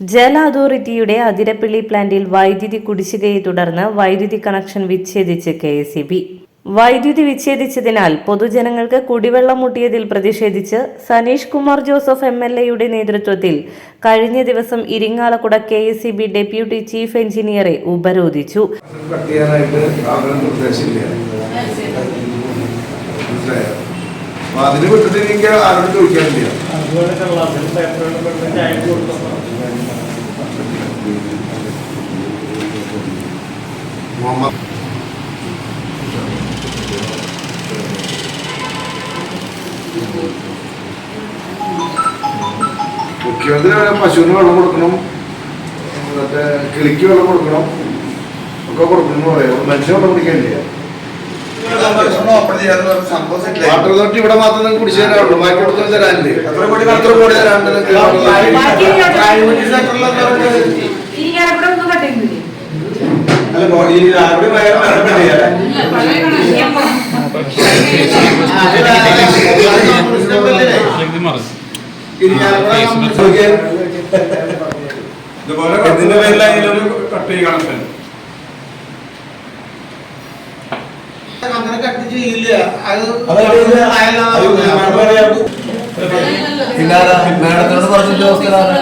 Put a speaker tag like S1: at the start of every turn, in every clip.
S1: ജല അതോറിറ്റിയുടെ അതിരപ്പിള്ളി പ്ലാന്റിൽ വൈദ്യുതി കുടിശ്ശികയെ തുടർന്ന് വൈദ്യുതി കണക്ഷൻ വിച്ഛേദിച്ച് കെ എസ് വൈദ്യുതി വിച്ഛേദിച്ചതിനാൽ പൊതുജനങ്ങൾക്ക് കുടിവെള്ളം മുട്ടിയതിൽ പ്രതിഷേധിച്ച് Saneesh Kumar Joseph M L എയുടെ നേതൃത്വത്തിൽ കഴിഞ്ഞ ദിവസം Irinjalakuda K S deputy chief എഞ്ചിനീയറെ ഉപരോധിച്ചു.
S2: അപ്പൊ അതിന് വിട്ടിട്ട് എനിക്ക് ചോദിക്കാൻ ചോദിക്കാനില്ല മുഹമ്മദ്. മുഖ്യമന്ത്രി പശുവിന് വെള്ളം കൊടുക്കണം. മറ്റേ കിളിക്ക് വെള്ളം കൊടുക്കണം. ഒക്കെ കൊടുക്കണം എന്ന് പറയാം. മനുഷ്യൻ വെള്ളം കുടിക്കാനില്ല വാട്ടർ അതോറിറ്റി ഇവിടെ മാത്രം നിങ്ങൾക്ക് കുടിച്ചു തരാറുള്ളൂ ബാക്കി കൊടുത്തു തരാനില്ലേ? എത്ര കോടി എത്ര കോടി
S3: കട്ടിരുന്നില്ലേ
S2: ഇതുപോലെ
S4: ഇതിന്റെ പേരിലായാലും കട്ട് ചെയ്യണം കണക്ഷൻ
S2: അങ്ങനെ കട്ട് ചെയ്യില്ല. അത്
S5: പിന്നെ? മാഡത്തിനോട് പറഞ്ഞ ഉദ്യോഗസ്ഥരാണ്.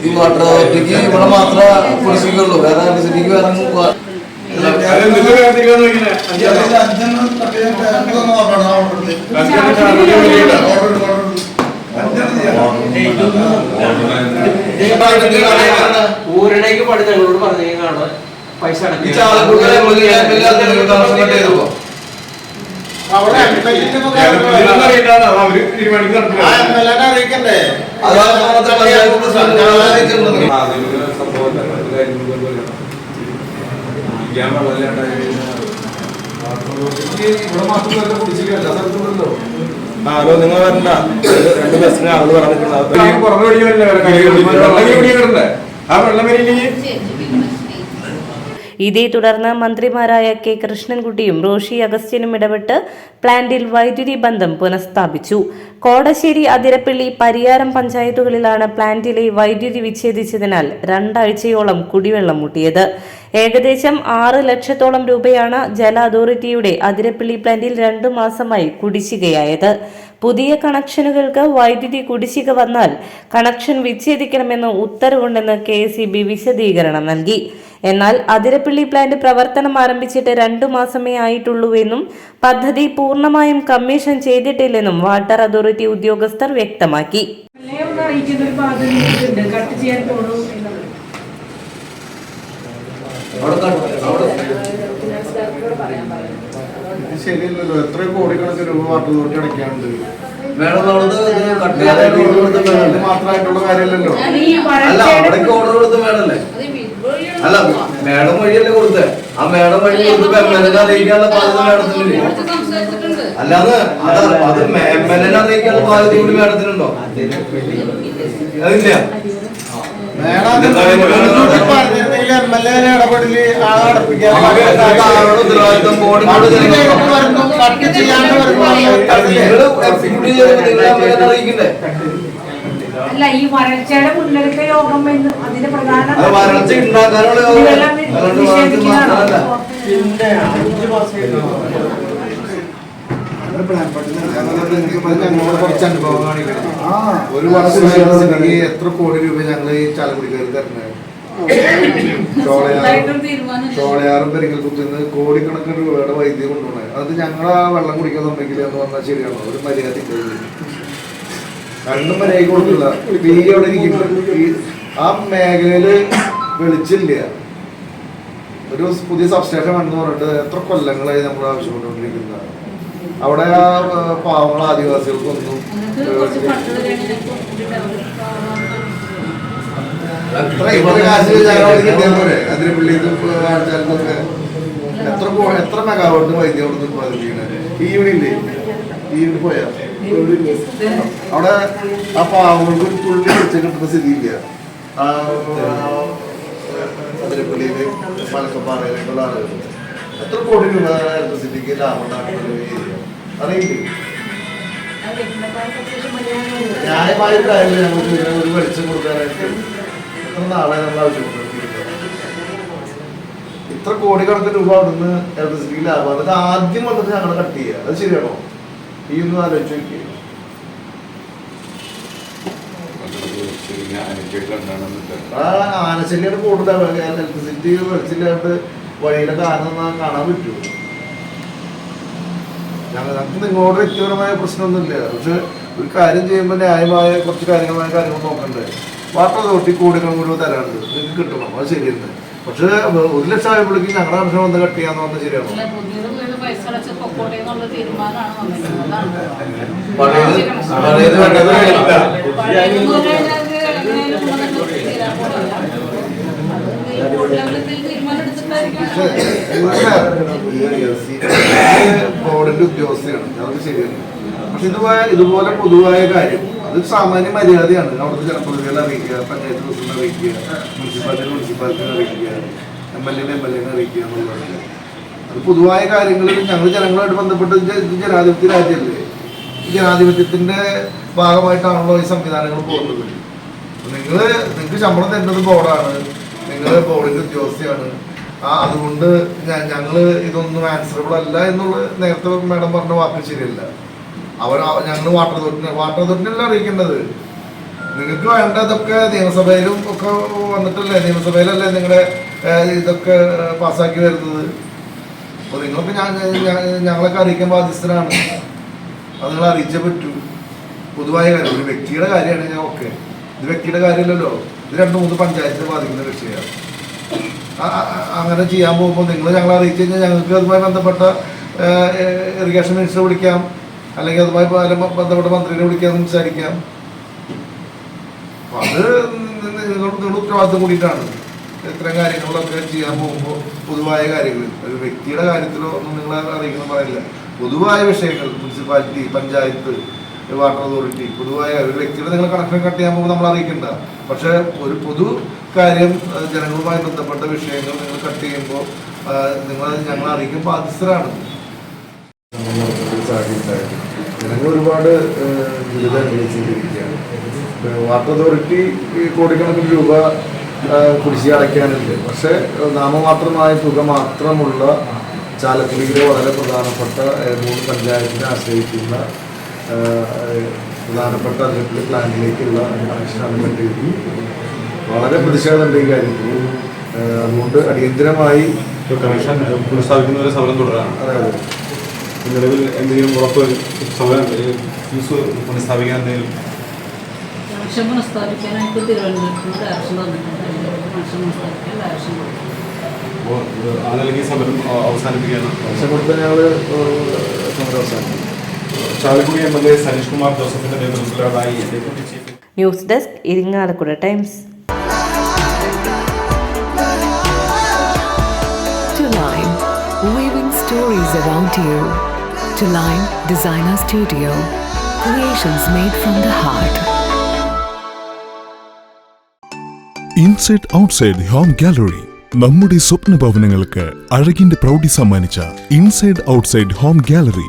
S5: ഈ വാട്ടർ അതോറിറ്റിക്ക് ഇവിടെ മാത്രമേ കുടിശ്ശിക്കുള്ളൂ വേറെ ഇലക്ട്രിസിറ്റിക്ക് വേറെ ഒന്നും
S6: ഊരിലേക്ക് പണി ഞങ്ങളോട് പറഞ്ഞാണ് പൈസ.
S2: അറിയിക്കണ്ടേ. ഇവിടെ മാത്രമല്ല കുടിച്ചില്ല
S4: ഹലോ നിങ്ങൾ വരണ്ട. രണ്ട് ബസ്സിന് ആൾ പറഞ്ഞിട്ടുണ്ട്. ആ വെള്ളം വരില്ലെങ്കിൽ
S1: ഇതേ തുടർന്ന് മന്ത്രിമാരായ കെ കൃഷ്ണൻകുട്ടിയും റോഷി അഗസ്റ്റ്യനും ഇടപെട്ട് പ്ലാന്റിൽ വൈദ്യുതി ബന്ധം പുനഃസ്ഥാപിച്ചു. കോടശ്ശേരി അതിരപ്പള്ളി പരിയാരം പഞ്ചായത്തുകളിലാണ് പ്ലാന്റിലെ വൈദ്യുതി വിച്ഛേദിച്ചതിനാൽ രണ്ടാഴ്ചയോളം കുടിവെള്ളം മുട്ടിയത്. ഏകദേശം ആറ് ലക്ഷത്തോളം രൂപയാണ് ജല അതോറിറ്റിയുടെ അതിരപ്പള്ളി പ്ലാന്റിൽ രണ്ടു മാസമായി കുടിശ്ശികയായത്. പുതിയ കണക്ഷനുകൾക്ക് വൈദ്യുതി കുടിശ്ശിക വന്നാൽ കണക്ഷൻ വിച്ഛേദിക്കണമെന്ന് ഉത്തരവുണ്ടെന്ന് കെ വിശദീകരണം നൽകി. എന്നാൽ അതിരപ്പിള്ളി പ്ലാന്റ് പ്രവർത്തനം ആരംഭിച്ചിട്ട് രണ്ടു മാസമേ ആയിട്ടുള്ളൂവെന്നും പദ്ധതി പൂർണമായും കമ്മീഷൻ ചെയ്തിട്ടില്ലെന്നും വാട്ടർ അതോറിറ്റി ഉദ്യോഗസ്ഥർ വ്യക്തമാക്കി.
S3: ചെയ്യാൻ എന്നുള്ളത്
S5: അവിടെ കട്ട്- അവിടെ
S2: ശരിയല്ലല്ലോ. എത്ര കോടിക്കണക്കിന് രൂപ വാട്ടർ
S5: ഇത് മേഡല്ലേ
S2: മാത്രമായിട്ടുള്ള കാര്യമല്ലല്ലോ.
S5: അല്ല അവിടേക്ക് ഓർഡർ കൊടുത്ത മേഡല്ലേ അല്ല മേഡം വഴിയല്ലേ കൊടുത്തേ. ആ മേഡം വഴി കൊടുത്തപ്പോ എം എൽ എനെ അറിയിക്കാനുള്ള ബാധ്യത മേഡത്തിനില്ലേ അല്ലാതെ അത് അത് എം എൽ എനെ അറിയിക്കാനുള്ള ബാധ്യത കൂടി മേഡത്തിനുണ്ടോ അതില്ല.
S3: അല്ല ഈ വരൾച്ചയുടെ മുന്നൊരുക്ക യോഗം എന്ന് അതിന്റെ പ്രധാന
S5: വരൾച്ച ഉണ്ടാക്കാനുള്ള.
S6: പിന്നെ അഞ്ച് മാസം
S2: കുറച്ച് ആ ഒരു വർഷം എത്ര കോടി രൂപ ഞങ്ങൾ ഈ ചാലക്കുടിക്കാർക്ക് തരുന്നത് ചോളയാറും പെരിങ്ങൽ കുത്തിന്ന് കോടിക്കണക്കിന് രൂപയുടെ വൈദ്യം കൊണ്ടുപോകണേ. അത് ഞങ്ങൾ ആ വെള്ളം കുടിക്കാൻ തന്നെങ്കിൽ എന്ന് പറഞ്ഞാൽ ശരിയാണോ? ഒരു മര്യാദ കണ്ണും മര്യാദ കൊടുക്കില്ല. ഈ അവിടെ ഇരിക്കും ആ മേഖലയിൽ വെളിച്ചില്ല. ഒരു പുതിയ സബ്സ്റ്റേഷൻ വേണമെന്ന് പറഞ്ഞിട്ട് എത്ര കൊല്ലങ്ങളായി നമ്മൾ ആവശ്യപ്പെട്ടുകൊണ്ടിരിക്കുന്നത്. അവിടെ പാവങ്ങൾ ആദിവാസികൾക്കൊന്നും അതിന് ഇത്ര കാണിച്ചാലൊക്കെ എത്ര എത്ര മെഗാവാട്ട് വൈദ്യുതി അവിടെ ഉത്പാദിപ്പിക്കണേ? ഈ ഇവിടെ ഇല്ലേ? ഈ ഇവിടെ പോയാ? അവിടെ ആ പാവങ്ങൾക്ക് ഒരു തുള്ളി വെച്ച് കിട്ടുന്ന സ്ഥിതിയില്ല. ആ അതിരപ്പള്ളിയിൽ മലക്കപ്പാറയിലേക്കുള്ള ആളുകൾ. എത്ര കോടി രൂപ ഇലക്ട്രിസിറ്റിക്ക് അറിയില്ലേ? ഇതിന് ഒരു വെളിച്ചം കൊടുക്കാനായിട്ട് എത്ര നാളെ നമ്മൾ ആവശ്യപ്പെട്ടിരിക്കുന്നത് ഇത്ര കോടിക്കണക്കിന് രൂപ അവിടുന്ന് ഇലക്ട്രിസിറ്റി ലാഭം. അതൊക്കെ ആദ്യം വന്നിട്ട് ഞങ്ങൾ കട്ട് ചെയ്യുക. അത് ശരിയാണോ? ഈ ഒന്ന് ആലോചിച്ച് നോക്കിയേ. ആനശല്യാണ് കൂടുതൽ ഇലക്ട്രിസിറ്റി വെളിച്ചില്ലാണ്ട് വഴിയുടെ കാരണം കാണാൻ പറ്റൂ ഞങ്ങൾ ഞങ്ങൾക്ക് നിങ്ങളോട് വ്യക്തിപരമായ പ്രശ്നമൊന്നുമില്ല. പക്ഷെ ഒരു കാര്യം ചെയ്യുമ്പോൾ ന്യായമായ കുറച്ച് കാര്യങ്ങളായ കാര്യങ്ങൾ നോക്കണ്ടേ? വാട്ടർ അതോറിറ്റി കോടികൾ മുഴുവൻ തരാനുണ്ട് നിങ്ങൾക്ക് കിട്ടണം. അത് ശരിയല്ല. പക്ഷെ ഒരു ലക്ഷം ആയപ്പോഴേക്കും ഞങ്ങളുടെ അംശം വന്ന് കട്ട് ചെയ്യാന്ന് പറഞ്ഞാൽ ശരിയാണോ.
S5: പഴയത് പഴയത് വേണ്ടത്
S2: ബോർഡിന്റെ ഉദ്യോഗസ്ഥയാണ്. അതൊക്കെ ശരിയാണ് പക്ഷെ ഇതുപോലെ ഇതുപോലെ പൊതുവായ കാര്യം. അത് സാമാന്യ മര്യാദയാണ്. അവിടുത്തെ ജനപ്രതിനിധികളെ അറിയിക്കുക പഞ്ചായത്ത് പ്രസിഡന്റ് അറിയിക്കുക മുനിസിപ്പാലിറ്റി മുനിസിപ്പാലിറ്റിനെ അറിയിക്കുക എം എൽ എം എൽ എനെ അറിയിക്കുക എന്നുള്ളത് അത് പൊതുവായ കാര്യങ്ങളിൽ ഞങ്ങൾ ജനങ്ങളുമായിട്ട് ബന്ധപ്പെട്ട് ജനാധിപത്യ രാജ്യമല്ലേ ജനാധിപത്യത്തിന്റെ ഭാഗമായിട്ടാണല്ലോ ഈ സംവിധാനങ്ങൾ പോകുന്നത്. നിങ്ങൾ നിങ്ങൾക്ക് ശമ്പളം തരുന്നത് ബോർഡാണ്. നിങ്ങൾ ബോർഡിന്റെ ഉദ്യോഗസ്ഥയാണ്. ആ അതുകൊണ്ട് ഞങ്ങൾ ഇതൊന്നും ആൻസറബിൾ അല്ല എന്നുള്ള നേരത്തെ മാഡം പറഞ്ഞ വാക്ക് ശരിയല്ല. അവർ ഞങ്ങൾ വാട്ടർ അതോറിറ്റി വാട്ടർ അതോറിറ്റിയല്ല അറിയിക്കേണ്ടത്. നിങ്ങൾക്ക് വേണ്ടതൊക്കെ നിയമസഭയിലും ഒക്കെ വന്നിട്ടല്ലേ നിയമസഭയിലല്ലേ നിങ്ങളുടെ ഇതൊക്കെ പാസ്സാക്കി വരുന്നത്. ഞാൻ ഞാൻ- ഞങ്ങളൊക്കെ അറിയിക്കാൻ ബാധ്യസ്ഥരാണ്. അത് നിങ്ങൾ അറിയിച്ചേ പറ്റൂ. പൊതുവായ കാര്യം ഒരു വ്യക്തിയുടെ കാര്യമാണ് ഞാൻ ഓക്കെ. ഇത് വ്യക്തിയുടെ കാര്യമല്ലല്ലോ. ഇത് രണ്ട് മൂന്ന് പഞ്ചായത്തിനെ ബാധിക്കുന്ന വിഷയമാണ്. അങ്ങനെ ചെയ്യാൻ പോകുമ്പോൾ നിങ്ങൾ ഞങ്ങളെ അറിയിച്ചു കഴിഞ്ഞാൽ ഞങ്ങൾക്ക് അതുമായി ബന്ധപ്പെട്ട ഇറിഗേഷൻ മിനിസ്റ്ററെ വിളിക്കാം. അല്ലെങ്കിൽ അതുമായി ബന്ധപ്പെട്ട മന്ത്രിനെ വിളിക്കാം സംസാരിക്കാം അപ്പൊ അത് നിങ്ങൾ ഉത്തരവാദിത്തം കൂടിയിട്ടാണ് ഇത്തരം കാര്യങ്ങളൊക്കെ ചെയ്യാൻ പോകുമ്പോൾ പൊതുവായ കാര്യങ്ങൾ. ഒരു വ്യക്തിയുടെ കാര്യത്തിലോ ഒന്നും നിങ്ങളെ അറിയിക്കണം പറയില്ല. പൊതുവായ വിഷയങ്ങൾ മുനിസിപ്പാലിറ്റി പഞ്ചായത്ത് വാട്ടർ അതോറിറ്റി പൊതുവായ ഒരു വ്യക്തിയുടെ നിങ്ങൾ കണക്ഷൻ കട്ട് ചെയ്യാൻ പോകുമ്പോൾ നമ്മൾ അറിയിക്കണ്ട. പക്ഷേ ഒരു പൊതു കാര്യം ജനങ്ങളുമായി ബന്ധപ്പെട്ട വിഷയങ്ങൾ നിങ്ങൾ കട്ട് ചെയ്യുമ്പോൾ നിങ്ങൾ ഞങ്ങൾ അറിയിക്കാൻ ബാധ്യസ്ഥരാണ്. ജനങ്ങൾ ഒരുപാട് ദുരിതം വാട്ടർ അതോറിറ്റി കോടിക്കണക്കിന് രൂപ കുടിശ്ശി അടയ്ക്കാനുണ്ട്. പക്ഷേ നാമമാത്രമായ തുക മാത്രമുള്ള ചാലക്കുടിയിലെ വളരെ പ്രധാനപ്പെട്ട മൂന്ന് പഞ്ചായത്തിനെ ആശ്രയിക്കുന്ന പ്രധാനപ്പെട്ട അതിരപ്പള്ളി പ്ലാന്റിലേക്കുള്ള കണക്ഷനാണ് വേണ്ടത് വളരെ പ്രതിഷേധമുണ്ട് ഈ കാര്യത്തിൽ. അതുകൊണ്ട് അടിയന്തരമായി
S4: കണക്ഷൻ പുനഃസ്ഥാപിക്കുന്നവരെ സമരം തുടരാണ്.
S2: അതായത്
S4: നിലവിൽ എന്തെങ്കിലും ഉറപ്പ് സമരം ഫീസ് പുനഃസ്ഥാപിക്കാൻ എന്തെങ്കിലും?
S7: കണക്ഷൻ പുനഃസ്ഥാപിക്കാനായിട്ട് തിരുവനന്തപുരത്ത് ഡയറക്ഷൻ തന്നിട്ടുണ്ട്. കണക്ഷൻ പുനഃസ്ഥാപിക്കാൻ ഡയറക്ഷൻ കൊടുത്തു.
S4: അപ്പോൾ ആ നിലയ്ക്ക് സമരം അവസാനിപ്പിക്കാനാണ്? അവസാനിപ്പിക്കുകയാണ്
S2: പക്ഷെ കൊടുത്ത ഞങ്ങൾ സമരം അവസാനിക്കും
S4: Chalakudy M L A Saneesh Kumar ജോസഫിന്റെ നേതൃത്വത്തിലാണ് deputy chief
S1: news desk Irinjalakuda Times
S8: weaving stories around you. To Line Designer Studio, creations made from the heart.
S9: Inside outside home gallery നമ്മുടെ സ്വപ്ന ഭവനങ്ങൾക്ക് അഴകിന്റെ പ്രൗഢി സമ്മാനിച്ച ഇൻസൈഡ് ഔട്ട്സൈഡ് ഹോം ഗാലറി